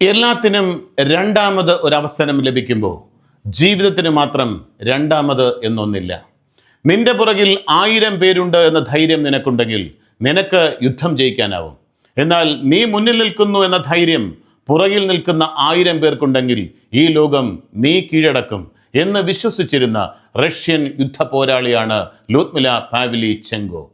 എല്ലാത്തിനും രണ്ടാമത് ഒരവസരം ലഭിക്കുമ്പോൾ ജീവിതത്തിന് മാത്രം രണ്ടാമത് എന്നൊന്നില്ല. നിന്റെ പുറകിൽ ആയിരം പേരുണ്ട് എന്ന ധൈര്യം നിനക്കുണ്ടെങ്കിൽ നിനക്ക് യുദ്ധം ജയിക്കാനാവും. എന്നാൽ നീ മുന്നിൽ നിൽക്കുന്നു എന്ന ധൈര്യം പുറകിൽ നിൽക്കുന്ന ആയിരം പേർക്കുണ്ടെങ്കിൽ ഈ ലോകം നീ കീഴടക്കും എന്ന് വിശ്വസിച്ചിരുന്ന റഷ്യൻ യുദ്ധ പോരാളിയാണ് ലൂത്മില പാവിലി ചെങ്കോ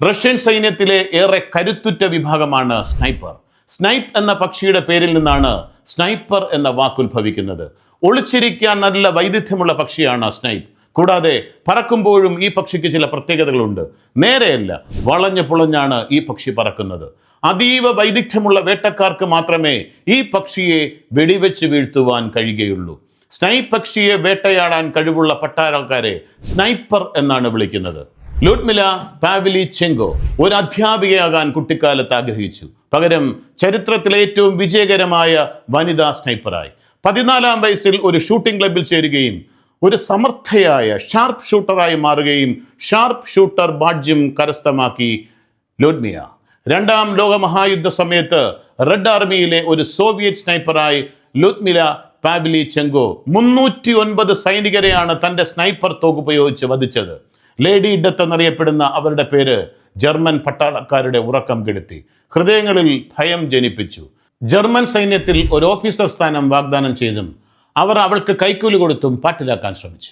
റഷ്യൻ സൈന്യത്തിലെ ഏറെ കരുത്തുറ്റ വിഭാഗമാണ് സ്നൈപ്പർ. സ്നൈപ്പ് എന്ന പക്ഷിയുടെ പേരിൽ നിന്നാണ് സ്നൈപ്പർ എന്ന വാക്കുത്ഭവിക്കുന്നത് ഒളിച്ചിരിക്കാൻ നല്ല വൈദഗ്ധ്യമുള്ള പക്ഷിയാണ് സ്നൈപ്പ്. കൂടാതെ പറക്കുമ്പോഴും ഈ പക്ഷിക്ക് ചില പ്രത്യേകതകളുണ്ട്. നേരെയല്ല വളഞ്ഞു പുളഞ്ഞാണ് ഈ പക്ഷി പറക്കുന്നത്. അതീവ വൈദഗ്ധ്യമുള്ള വേട്ടക്കാർക്ക് മാത്രമേ ഈ പക്ഷിയെ വെടിവെച്ച് വീഴ്ത്തുവാൻ കഴിയുകയുള്ളൂ. സ്നൈപ്പ് പക്ഷിയെ വേട്ടയാടാൻ കഴിവുള്ള പട്ടാരക്കാരെ സ്നൈപ്പർ എന്നാണ് വിളിക്കുന്നത്. ലൂട്ട്മില പാവിലി ചെങ്കോ ഒരു അധ്യാപികയാകാൻ കുട്ടിക്കാലത്ത് ആഗ്രഹിച്ചു. പകരം ചരിത്രത്തിലെ ഏറ്റവും വിജയകരമായ വനിതാ സ്നൈപ്പറായി. പതിനാലാം വയസ്സിൽ ഒരു ഷൂട്ടിംഗ് ക്ലബിൽ ചേരുകയും ഒരു സമർത്ഥയായ ഷാർപ്പ് ഷൂട്ടറായി മാറുകയും ഷാർപ്പ് ഷൂട്ടർ ബാഡ്ജ്യം കരസ്ഥമാക്കി ലോഡ്മിയ. രണ്ടാം ലോക മഹായുദ്ധ സമയത്ത് റെഡ് ആർമിയിലെ ഒരു സോവിയറ്റ് സ്നൈപ്പറായി ലുത്മില പാബിലി ചെങ്കോ മുന്നൂറ്റി ഒൻപത് സൈനികരെയാണ് തന്റെ സ്നൈപ്പർ തോക്ക് ഉപയോഗിച്ച് വധിച്ചത്. ലേഡി ഡെത്ത് എന്നറിയപ്പെടുന്ന അവരുടെ പേര് ജർമ്മൻ പട്ടാളക്കാരുടെ ഉറക്കം കെടുത്തി. ഹൃദയങ്ങളിൽ ഭയം ജനിപ്പിച്ചു. ജർമ്മൻ സൈന്യത്തിൽ ഒരു ഓഫീസർ സ്ഥാനം വാഗ്ദാനം ചെയ്തും അവർ അവൾക്ക് കൈക്കൂലി കൊടുത്തും പാട്ടിലാക്കാൻ ശ്രമിച്ചു.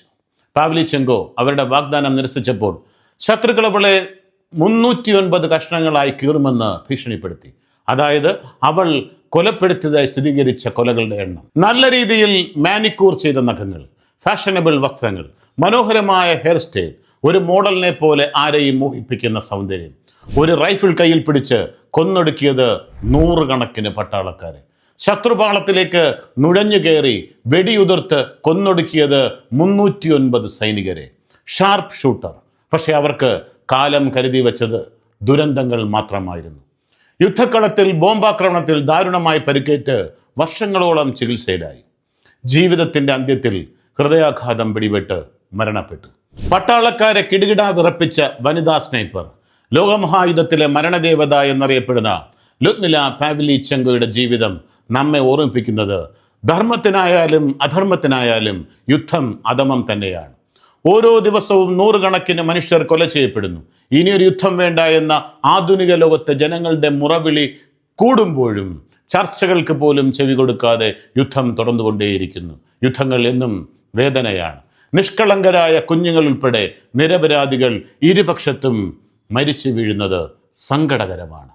പാവലി ചെങ്കോ അവരുടെ വാഗ്ദാനം നിരസിച്ചപ്പോൾ ശത്രുക്കൾ അവളെ മുന്നൂറ്റി ഒൻപത് കഷ്ണങ്ങളായി കീറുമെന്ന് ഭീഷണിപ്പെടുത്തി. അതായത് അവൾ കൊലപ്പെടുത്തിയതായി സ്ഥിരീകരിച്ച കൊലകളുടെ എണ്ണം. നല്ല രീതിയിൽ മാനിക്കൂർ ചെയ്ത നഖങ്ങൾ ഫാഷനബിൾ വസ്ത്രങ്ങൾ മനോഹരമായ ഹെയർ സ്റ്റൈൽ ഒരു മോഡലിനെ പോലെ ആരെയും മോഹിപ്പിക്കുന്ന സൗന്ദര്യം. ഒരു റൈഫിൾ കയ്യിൽ പിടിച്ച് കൊന്നൊടുക്കിയത് നൂറുകണക്കിന് പട്ടാളക്കാരെ. ശത്രുപാളത്തിലേക്ക് നുഴഞ്ഞു കയറി വെടിയുതിർത്ത് കൊന്നൊടുക്കിയത് മുന്നൂറ്റി ഒൻപത് സൈനികരെ. Sharp shooter. പക്ഷേ അവർക്ക് കാലം കരുതി വച്ചത് ദുരന്തങ്ങൾ മാത്രമായിരുന്നു. യുദ്ധക്കളത്തിൽ ബോംബാക്രമണത്തിൽ ദാരുണമായി പരിക്കേറ്റ് വർഷങ്ങളോളം ചികിത്സയിലായി. ജീവിതത്തിന്റെ അന്ത്യത്തിൽ ഹൃദയാഘാതം പിടിപെട്ട് മരണപ്പെട്ടു. പട്ടാളക്കാരെ കിടുകിട വിറപ്പിച്ച വനിതാ സ്നൈപ്പർ ലോകമഹായുദ്ധത്തിലെ മരണദേവത എന്നറിയപ്പെടുന്ന ലുത്മില പാവിലി ചെങ്കോയുടെ ജീവിതം നമ്മെ ഓർമ്മിപ്പിക്കുന്നത് ധർമ്മത്തിനായാലും അധർമ്മത്തിനായാലും യുദ്ധം അധമം തന്നെയാണ്. ഓരോ ദിവസവും നൂറുകണക്കിന് മനുഷ്യർ കൊല ചെയ്യപ്പെടുന്നു. ഇനിയൊരു യുദ്ധം വേണ്ട എന്ന ആധുനിക ലോകത്തെ ജനങ്ങളുടെ മുറവിളി കൂടുമ്പോഴും ചർച്ചകൾക്ക് പോലും ചെവി കൊടുക്കാതെ യുദ്ധം തുടർന്നുകൊണ്ടേയിരിക്കുന്നു. യുദ്ധങ്ങൾ എന്നും വേദനയാണ്. നിഷ്കളങ്കരായ കുഞ്ഞുങ്ങൾ ഉൾപ്പെടെ നിരപരാധികൾ ഇരുപക്ഷത്തും മരിച്ചു വീഴുന്നത് സങ്കടകരമാണ്.